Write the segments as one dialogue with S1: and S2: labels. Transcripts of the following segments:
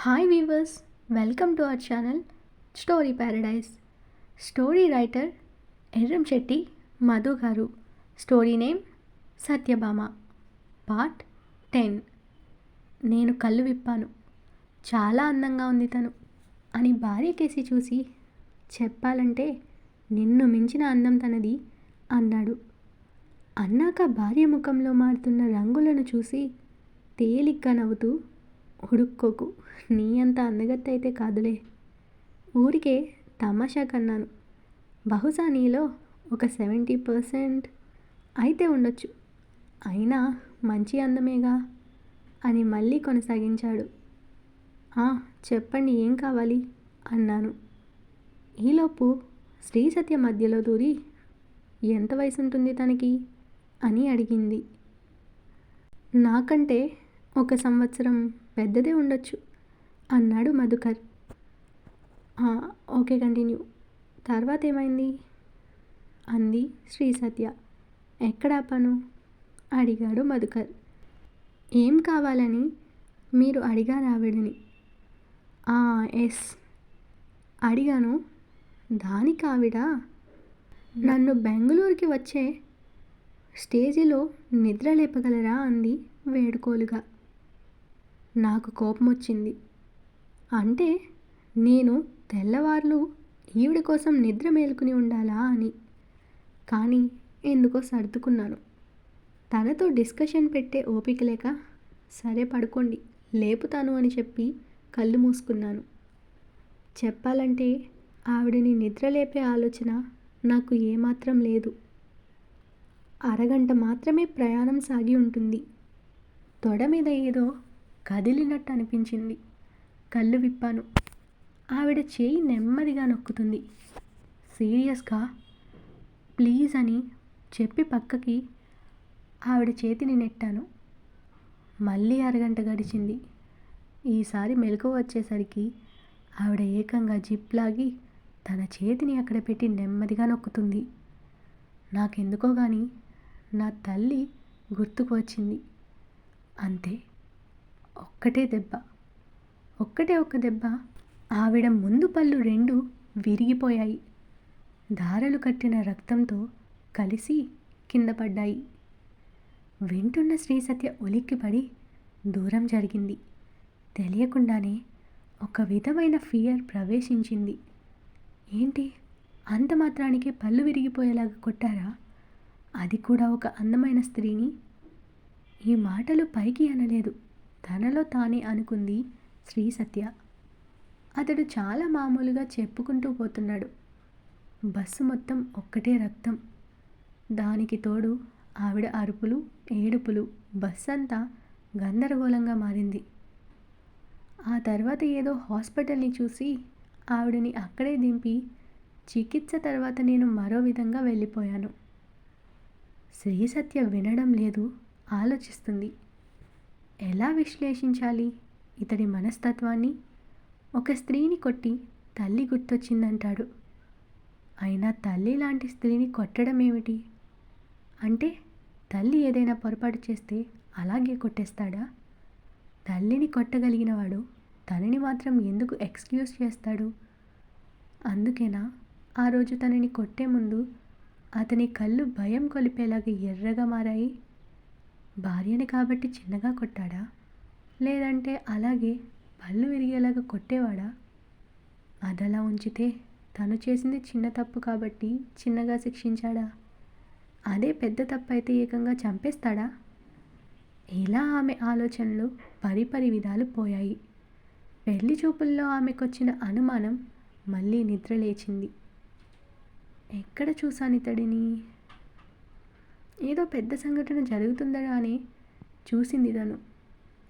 S1: Hi viewers welcome to our channel story paradise story writer Erram Shetty Madhu garu story name Satyabhama part ten నేను కళ్ళు విప్పాను. చాలా అందంగా ఉంది తను. అని భార్య కేసి చూసి చెప్పాలంటే నిన్ను మించిన అందం తనది అన్నాడు. అన్నాక భార్య ముఖంలో మారుతున్న రంగులను చూసి తేలిగ్గా నవ్వుతూ ఉడుక్కోకు. నీ అంత అందగత్త అయితే కాదులే. ఊరికే తమాషా కన్నాను. బహుశా నీలో ఒక సెవెంటీ పర్సెంట్ అయితే ఉండొచ్చు. అయినా మంచి అందమేగా? అని మళ్ళీ కొనసాగించాడు. "ఆ, చెప్పండి ఏం కావాలి? అన్నాను. ఈలోపు శ్రీ సత్య మధ్యలో దూరి ఎంత వయసు ఉంటుంది తనకి? అని అడిగింది. నాకంటే ఒక సంవత్సరం పెద్దదే ఉండొచ్చు అన్నాడు మధుకర్. Okay continue. తర్వాత ఏమైంది? అంది శ్రీ సత్య. ఎక్కడ ఆపాను అడిగాడు మధుకర్. ఏం కావాలని? మీరు అడిగారు ఆవిడని. ఎస్. అడిగాను. దానికి ఆవిడ? నన్ను బెంగళూరుకి వచ్చే స్టేజిలో నిద్ర లేపగలరా? అంది వేడుకోలుగా. నాకు కోపం వచ్చింది అంటే నేను తెల్లవార్లు ఈవిడ కోసం నిద్ర మేలుకుని ఉండాలా అని. కానీ ఎందుకో సర్దుకున్నాను. తనతో డిస్కషన్ పెట్టే ఓపిక లేక సరే పడుకోండి లేపుతాను అని చెప్పి కళ్ళు మూసుకున్నాను. చెప్పాలంటే ఆవిడని నిద్ర లేపే ఆలోచన నాకు ఏమాత్రం లేదు. అరగంట మాత్రమే ప్రయాణం సాగి ఉంటుంది. తొడ మీద ఏదో కదిలినట్టు అనిపించింది కళ్ళు విప్పాను. ఆవిడ చేయి నెమ్మదిగా నొక్కుతుంది. సీరియస్గా ప్లీజ్ అని చెప్పి పక్కకి ఆవిడ చేతిని నెట్టాను. మళ్ళీ అరగంట గడిచింది. ఈసారి మెలకువ వచ్చేసరికి ఆవిడ ఏకంగా జిప్ లాగి తన చేతిని అక్కడ పెట్టి నెమ్మదిగా నొక్కుతుంది. నాకెందుకో కానీ నా తల్లి గుర్తుకు వచ్చింది. అంతే. ఒక్కటే దెబ్బ. ఒక్కటే ఒక్క దెబ్బ. ఆవిడ ముందు పళ్ళు రెండు విరిగిపోయాయి. దారలు కట్టిన రక్తంతో కలిసి కింద పడ్డాయి. వింటున్న శ్రీసత్య ఉలిక్కిపడి దూరం జరిగింది. తెలియకుండానే ఒక విధమైన ఫియర్ ప్రవేశించింది. ఏంటి? అంత మాత్రానికే పళ్ళు విరిగిపోయేలాగా కొట్టారా? అది కూడా ఒక అందమైన స్త్రీని? ఈ మాటలు పైకి అనలేదు. తనలో తానే అనుకుంది శ్రీ సత్య. అతడు చాలా మామూలుగా చెప్పుకుంటూ పోతున్నాడు. బస్సు మొత్తం ఒక్కటే రక్తం. దానికి తోడు ఆవిడ అరుపులు ఏడుపులు బస్ అంతా గందరగోళంగా మారింది. ఆ తర్వాత ఏదో హాస్పిటల్ని చూసి ఆవిడని అక్కడే దింపి చికిత్స తర్వాత నేను మరో విధంగా వెళ్ళిపోయాను. శ్రీ సత్య వినడం లేదు ఆలోచిస్తుంది. ఎలా విశ్లేషించాలి? ఇతడి మనస్తత్వాన్ని ఒక స్త్రీని కొట్టి తల్లి గుర్తొచ్చిందంటాడు. అయినా తల్లి లాంటి స్త్రీని కొట్టడం ఏమిటి? అంటే తల్లి ఏదైనా పొరపాటు చేస్తే అలాగే కొట్టేస్తాడా? తల్లిని కొట్టగలిగినవాడు తనని మాత్రం ఎందుకు ఎక్స్క్యూజ్ చేస్తాడు? అందుకేనా ఆ రోజు తనని కొట్టే ముందు అతని కళ్ళు భయం కొలిపేలాగా ఎర్రగా మారాయి? భార్యని కాబట్టి చిన్నగా కొట్టాడా? లేదంటే అలాగే పళ్ళు విరిగేలాగా కొట్టేవాడా? అదలా ఉంచితే తను చేసింది చిన్న తప్పు కాబట్టి చిన్నగా శిక్షించాడా? అదే పెద్ద తప్పు అయితే ఏకంగా చంపేస్తాడా? ఇలా ఆమె ఆలోచనలు పరిపరి విధాలు పోయాయి. పెళ్ళి చూపుల్లో ఆమెకొచ్చిన అనుమానం మళ్ళీ నిద్ర లేచింది ఎక్కడ చూశాను ఇతడిని ఏదో పెద్ద సంఘటన జరుగుతుందగానే చూసింది తను.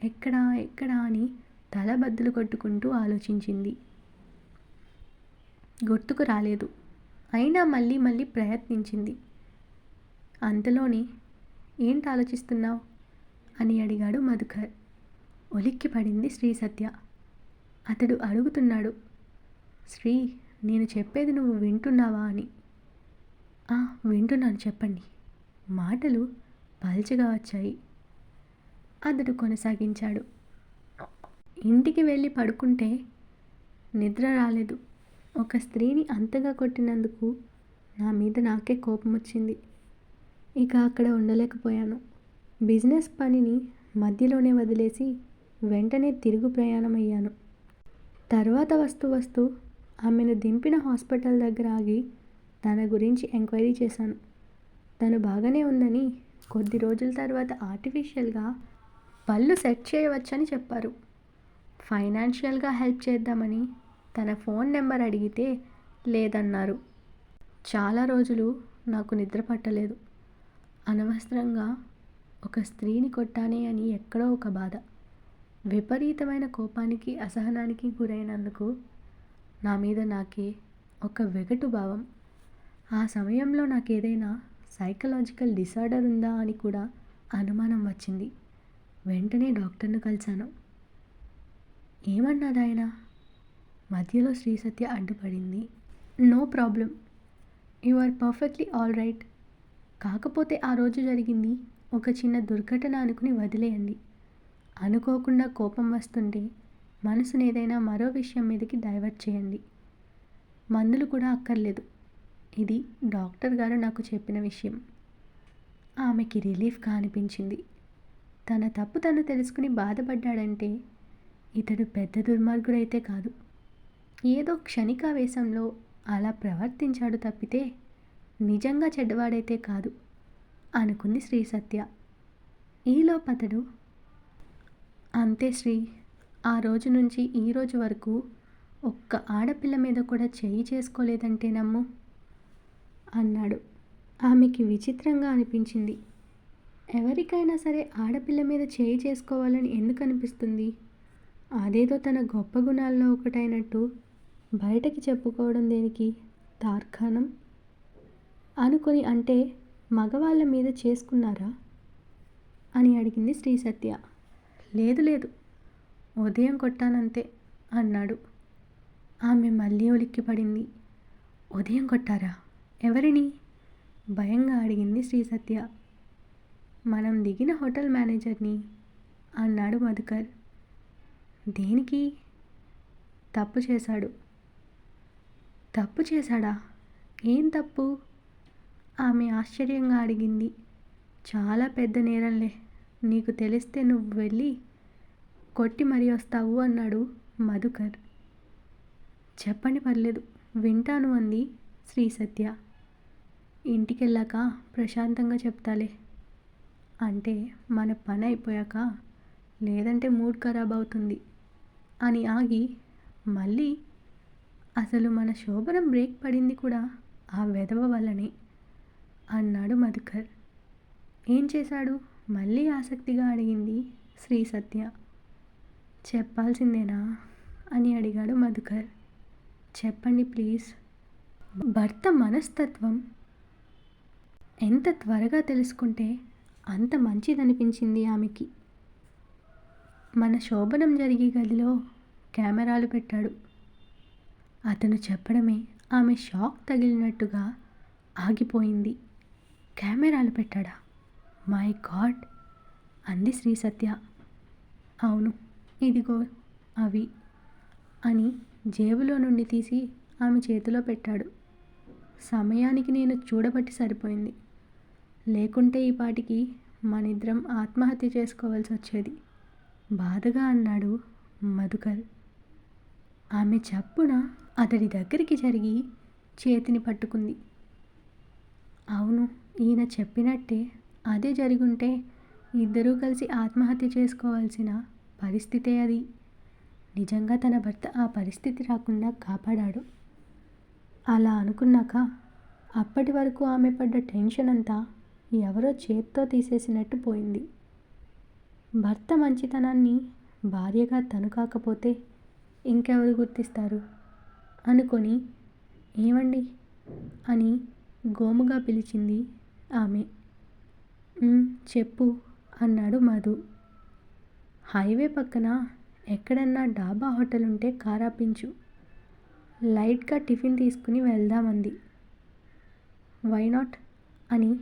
S1: ఎక్కడా ఎక్కడా అని తల బద్దలు కొట్టుకుంటూ ఆలోచించింది. గుర్తుకు రాలేదు. అయినా మళ్ళీ మళ్ళీ ప్రయత్నించింది. అంతలోనే ఏంటి ఆలోచిస్తున్నావు? అని అడిగాడు మధుకర్. ఒలిక్కి పడింది శ్రీ సత్య. అతడు అడుగుతున్నాడు శ్రీ నేను చెప్పేది నువ్వు వింటున్నావా? అని. వింటున్నాను చెప్పండి. మాటలు పల్చగా వచ్చాయి. అతడు కొనసాగించాడు. ఇంటికి వెళ్ళి పడుకుంటే నిద్ర రాలేదు. ఒక స్త్రీని అంతగా కొట్టినందుకు నా మీద నాకే కోపం వచ్చింది. ఇక అక్కడ ఉండలేకపోయాను. బిజినెస్ పనిని మధ్యలోనే వదిలేసి వెంటనే తిరుగు ప్రయాణం అయ్యాను తర్వాత వస్తూ వస్తూ ఆమెను దింపిన హాస్పిటల్ దగ్గర ఆగి తన గురించి ఎంక్వైరీ చేశాను. తను బాగానే ఉందని కొద్ది రోజుల తర్వాత ఆర్టిఫిషియల్గా పళ్ళు సెట్ చేయవచ్చని చెప్పారు. ఫైనాన్షియల్గా హెల్ప్ చేద్దామని తన ఫోన్ నెంబర్ అడిగితే లేదన్నారు. చాలా రోజులు నాకు నిద్ర పట్టలేదు. అనవసరంగా ఒక స్త్రీని కొట్టానే అని ఎక్కడో ఒక బాధ. విపరీతమైన కోపానికి అసహనానికి గురైనందుకు నా మీద నాకే ఒక వెగటు భావం. ఆ సమయంలో నాకు ఏదైనా సైకలాజికల్ డిసార్డర్ ఉందా అని కూడా అనుమానం వచ్చింది. వెంటనే డాక్టర్ను కలిశాను. ఏమన్నది ఆయన? మధ్యలో Sri Satya అడ్డుపడింది. No problem. You are perfectly all right. కాకపోతే ఆ రోజు జరిగింది ఒక చిన్న దుర్ఘటన అనుకుని వదిలేయండి. అనుకోకుండా కోపం వస్తుంటే మనసుని ఏదైనా మరో విషయం మీదకి డైవర్ట్ చేయండి. మందులు కూడా అక్కర్లేదు. ఇది డాక్టర్ గారు నాకు చెప్పిన విషయం. ఆమెకి రిలీఫ్గా అనిపించింది తన తప్పు తను తెలుసుకుని బాధపడ్డాడంటే ఇతడు పెద్ద దుర్మార్గుడైతే కాదు. ఏదో క్షణికావేశంలో అలా ప్రవర్తించాడు తప్పితే నిజంగా చెడ్డవాడైతే కాదు అనుకుంది శ్రీ సత్య. ఈలోపతడు అంతే శ్రీ ఆ రోజు నుంచి ఈ రోజు వరకు ఒక్క ఆడపిల్ల మీద కూడా చేయి చేసుకోలేదంటే నమ్ము అన్నాడు. ఆమెకి విచిత్రంగా అనిపించింది. ఎవరికైనా సరే ఆడపిల్ల మీద చేయి చేసుకోవాలని ఎందుకు అనిపిస్తుంది? అదేదో తన గొప్ప గుణాల్లో ఒకటైనట్టు బయటకి చెప్పుకోవడం దేనికి? తార్కాణం? అనుకొని అంటే మగవాళ్ళ మీద చేసుకున్నారా? అని అడిగింది శ్రీ సత్య. లేదు లేదు. ఉదయం కొట్టానంతే అన్నాడు. ఆమె మళ్ళీ ఉలిక్కి పడింది ఉదయం కొట్టారా? ఎవరిని? భయంగా అడిగింది శ్రీ సత్య. మనం దిగిన హోటల్ మేనేజర్ని? అన్నాడు మధుకర్. దేనికి? తప్పు చేశాడు. తప్పు చేశాడా? ఏం తప్పు? ఆమె ఆశ్చర్యంగా అడిగింది. చాలా పెద్ద నేరంలే. నీకు తెలిస్తే నువ్వు వెళ్ళి కొట్టి మరీ వస్తావు అన్నాడు మధుకర్. చెప్పండి పర్లేదు వింటాను అంది శ్రీ ఇంటికి ఇంటికెళ్ళాక ప్రశాంతంగా చెప్తాలే. అంటే మన పని అయిపోయాక లేదంటే మూడ్ ఖరాబ్ అవుతుంది అని ఆగి మళ్ళీ అసలు మన శోభనం బ్రేక్ పడింది కూడా ఆ వెధవ వల్లనే అన్నాడు మధుకర్. ఏం చేశాడు? మళ్ళీ ఆసక్తిగా అడిగింది శ్రీ సత్య. చెప్పాల్సిందేనా? అని అడిగాడు మధుకర్. చెప్పండి ప్లీజ్. భర్త మనస్తత్వం ఎంత త్వరగా తెలుసుకుంటే అంత మంచిదనిపించింది ఆమెకి. మన శోభనం జరిగే గదిలో కెమెరాలు పెట్టాడు. అతను చెప్పడమే ఆమె షాక్ తగిలినట్టుగా ఆగిపోయింది. కెమెరాలు పెట్టాడా? My god! అంది శ్రీ సత్య. అవును ఇదిగో అవి అని జేబులో నుండి తీసి ఆమె చేతిలో పెట్టాడు. సమయానికి నేను చూడబట్టి సరిపోయింది. లేకుంటే ఈ పాటికి మనిద్దరం ఆత్మహత్య చేసుకోవాల్సి వచ్చేది. బాధగా అన్నాడు మధుకర్. ఆమె చప్పున అతడి దగ్గరికి జరిగి చేతిని పట్టుకుంది. అవును ఈయన చెప్పినట్టే అదే జరుగుంటే ఇద్దరూ కలిసి ఆత్మహత్య చేసుకోవాల్సిన పరిస్థితే అది. నిజంగా తన భర్త ఆ పరిస్థితి రాకుండా కాపాడాడు. అలా అనుకున్నాక అప్పటి వరకు ఆమె పడ్డ టెన్షన్ అంతా ఎవరో చేత్తో తీసేసినట్టు పోయింది. భర్త మంచితనాన్ని భార్యగా తను కాకపోతే ఇంకెవరు గుర్తిస్తారు? అనుకొని ఏమండి? అని గోముగా పిలిచింది ఆమె. చెప్పు అన్నాడు మధు. హైవే పక్కన ఎక్కడన్నా డాబా హోటల్ ఉంటే కారాపించు లైట్గా టిఫిన్ తీసుకుని వెళ్దామంది. Why not? అని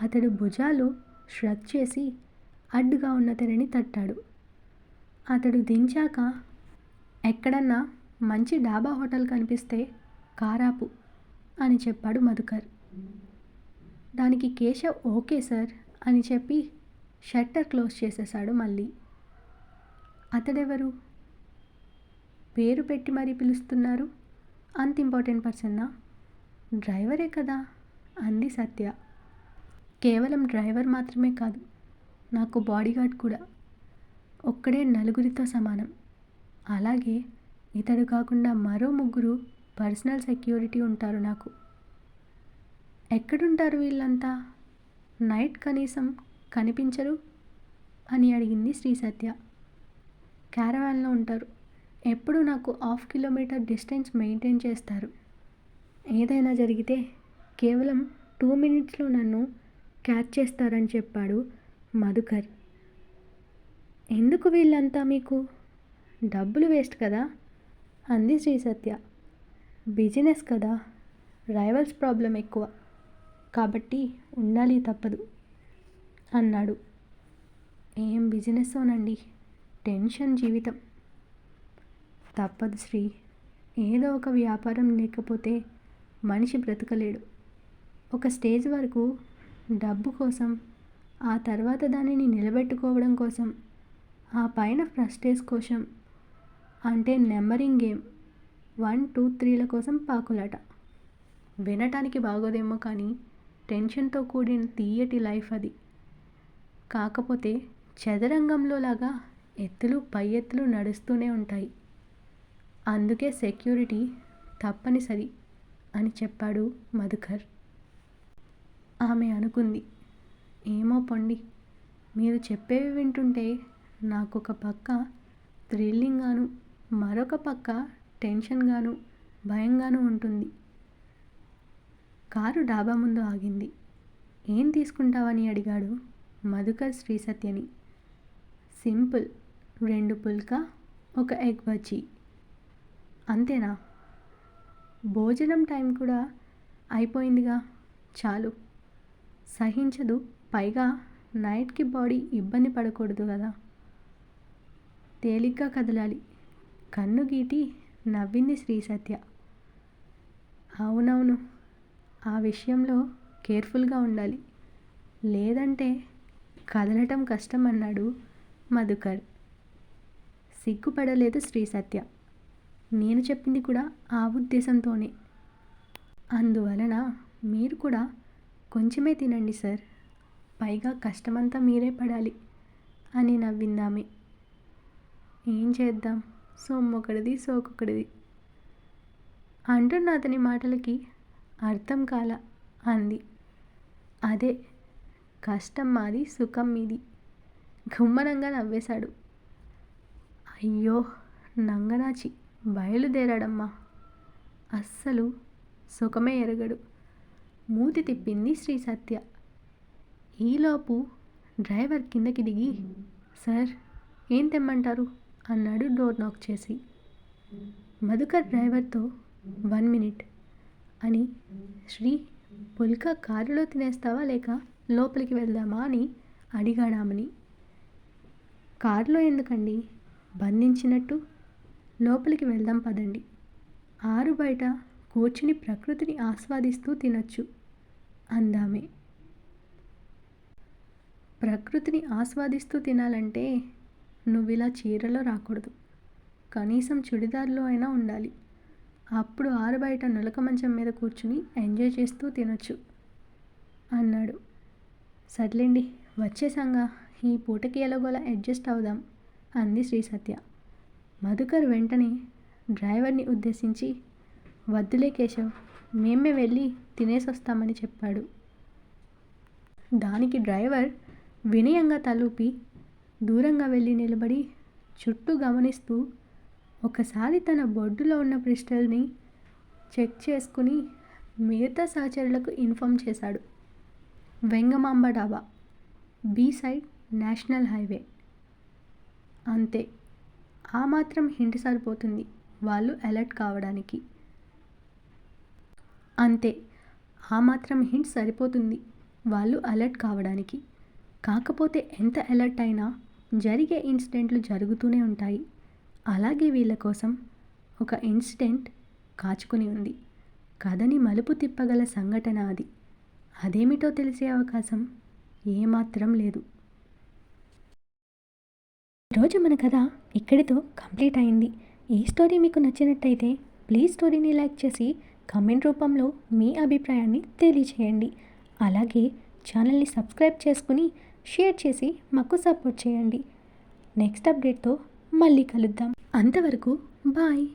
S1: అతడు భుజాలు ష్రగ్ చేసి అడ్డుగా ఉన్న తెరని తట్టాడు. అతడు దించాక ఎక్కడన్నా మంచి డాబా హోటల్ కనిపిస్తే కారాపు అని చెప్పాడు మధుకర్. దానికి కేశవ్ ఓకే సార్ అని చెప్పి షట్టర్ క్లోజ్ చేసేశాడు మళ్ళీ. అతడెవరు? పేరు పెట్టి మరీ పిలుస్తున్నారు? అంత ఇంపార్టెంట్ పర్సన్నా డ్రైవరే కదా అంది సత్య. కేవలం డ్రైవర్ మాత్రమే కాదు నాకు బాడీగార్డ్ కూడా. ఒక్కడే నలుగురితో సమానం. అలాగే ఇతడు కాకుండా మరో ముగ్గురు పర్సనల్ సెక్యూరిటీ ఉంటారు నాకు. ఎక్కడుంటారు వీళ్ళంతా? నైట్ కనీసం కనిపించరు? అని అడిగింది శ్రీ సత్య. క్యారవాన్లో ఉంటారు. ఎప్పుడు నాకు హాఫ్ కిలోమీటర్ డిస్టెన్స్ మెయింటైన్ చేస్తారు. ఏదైనా జరిగితే కేవలం టూ మినిట్స్లో నన్ను క్యాచ్ చేస్తారని చెప్పాడు మధుకర్. ఎందుకు వీళ్ళంతా మీకు? డబ్బులు వేస్ట్ కదా? అంది శ్రీ సత్య. బిజినెస్ కదా? రైవల్స్ ప్రాబ్లం ఎక్కువ. కాబట్టి ఉండాలి తప్పదు అన్నాడు. ఏం బిజినెస్సోనండి? టెన్షన్ జీవితం. తప్పదు శ్రీ. ఏదో ఒక వ్యాపారం లేకపోతే మనిషి బ్రతకలేడు. ఒక స్టేజ్ వరకు డబ్బు కోసం ఆ తర్వాత దానిని నిలబెట్టుకోవడం కోసం ఆ పైన ఫ్రస్టేజ్ కోసం అంటే నెంబరింగ్ గేమ్ వన్ టూ త్రీల కోసం పాకులాట. వినటానికి బాగోదేమో కానీ టెన్షన్తో కూడిన తీయటి లైఫ్ అది. కాకపోతే చదరంగంలో లాగా ఎత్తులు పై ఎత్తులు నడుస్తూనే ఉంటాయి. అందుకే సెక్యూరిటీ తప్పనిసరి అని చెప్పాడు మధుకర్. ఆమె అనుకుంది. ఏమో పొండి మీరు చెప్పేవి వింటుంటే నాకు ఒక పక్క థ్రిల్లింగ్గాను మరొక పక్క టెన్షన్గాను భయంగాను ఉంటుంది. కారు డాబా ముందు ఆగింది. ఏం తీసుకుంటావని అడిగాడు మధుకర్ శ్రీసత్యని. సింపుల్ రెండు పుల్కా ఒక ఎగ్ బజ్జీ. అంతేనా? భోజనం టైం కూడా అయిపోయిందిగా చాలు. సహించదు. పైగా నైట్కి బాడీ ఇబ్బంది పడకూడదు కదా. తేలిగ్గా కదలాలి. కన్ను గీటి నవ్వింది శ్రీ సత్య అవునవును ఆ విషయంలో కేర్ఫుల్గా ఉండాలి. లేదంటే కదలటం కష్టం అన్నాడు మధుకర్. సిగ్గుపడలేదు శ్రీ సత్య నేను చెప్పింది కూడా ఆ ఉద్దేశంతోనే. అందువలన మీరు కూడా కొంచెమే తినండి సార్. పైగా కష్టమంతా మీరే పడాలి అని నవ్విందామె. ఏం చేద్దాం? సొమ్మొకడిది సోకొకడిది అంటున్న అతని మాటలకి అర్థం కాల అంది. అదే కష్టం మాది సుఖం మీది. గుమ్మనంగా నవ్వేశాడు. అయ్యో నంగనాచి బయలుదేరాడమ్మా. అస్సలు సుఖమే ఎరగడు. మూతి తిప్పింది శ్రీ సత్య. ఈలోపు డ్రైవర్ కిందకి దిగి సార్ ఏం తెమ్మంటారు? అన్నాడు డోర్ నాక్ చేసి. మధుకర్ డ్రైవర్తో వన్ మినిట్ అని శ్రీ పుల్క కారులో తినేస్తావా లేక లోపలికి వెళ్దామా? అని అడిగాడామని కారులో ఎందుకండి? బంధించినట్టు? లోపలికి వెళ్దాం పదండి. ఆరు బయట కూర్చుని ప్రకృతిని ఆస్వాదిస్తూ తినొచ్చు. అందామే. ప్రకృతిని ఆస్వాదిస్తూ తినాలంటే నువ్వు ఇలా చీరలో రాకూడదు. కనీసం చుడిదార్లో అయినా ఉండాలి. అప్పుడు ఆరుబయట నులక మంచం మీద కూర్చుని ఎంజాయ్ చేస్తూ తినొచ్చు అన్నాడు. సర్లేండి వచ్చేసాంగా ఈ పూటకి ఎలాగోలా అడ్జస్ట్ అవుదాం అంది శ్రీ సత్య. మధుకర్ వెంటనే డ్రైవర్ని ఉద్దేశించి వద్దులే కేశవ్ మేమే వెళ్ళి తినేసి వస్తామని చెప్పాడు. దానికి డ్రైవర్ వినయంగా తలూపి దూరంగా వెళ్ళి నిలబడి చుట్టూ గమనిస్తూ ఒకసారి తన బొడ్డులో ఉన్న క్రిస్టల్ని చెక్ చేసుకుని మిగతా సహచరులకు ఇన్ఫామ్ చేశాడు. వెంగమాంబ డాబా బీ సైడ్ నేషనల్ హైవే. అంతే ఆ మాత్రం హింట్ సరిపోతుంది వాళ్ళు అలర్ట్ కావడానికి. అంతే. ఆ మాత్రం హింట్ సరిపోతుంది. వాళ్ళు అలర్ట్ కావడానికి. కాకపోతే ఎంత అలర్ట్ అయినా జరిగే ఇన్సిడెంట్లు జరుగుతూనే ఉంటాయి. అలాగే వీళ్ళ కోసం ఒక ఇన్సిడెంట్ కాచుకుని ఉంది. కథని మలుపు తిప్పగల సంఘటన అది. అదేమిటో తెలిసే అవకాశం ఏమాత్రం లేదు. ఈరోజు మన కథ ఇక్కడితో కంప్లీట్ అయింది. ఈ స్టోరీ మీకు నచ్చినట్టయితే ప్లీజ్ స్టోరీని లైక్ చేసి కమెంట్ రూపంలో మీ అభిప్రాయాన్ని తెలియచేయండి. అలాగే ఛానల్ని సబ్స్క్రైబ్ చేసుకుని షేర్ చేసి మాకు సపోర్ట్ చేయండి. నెక్స్ట్ అప్డేట్తో మళ్ళీ కలుద్దాం. అంతవరకు బాయ్.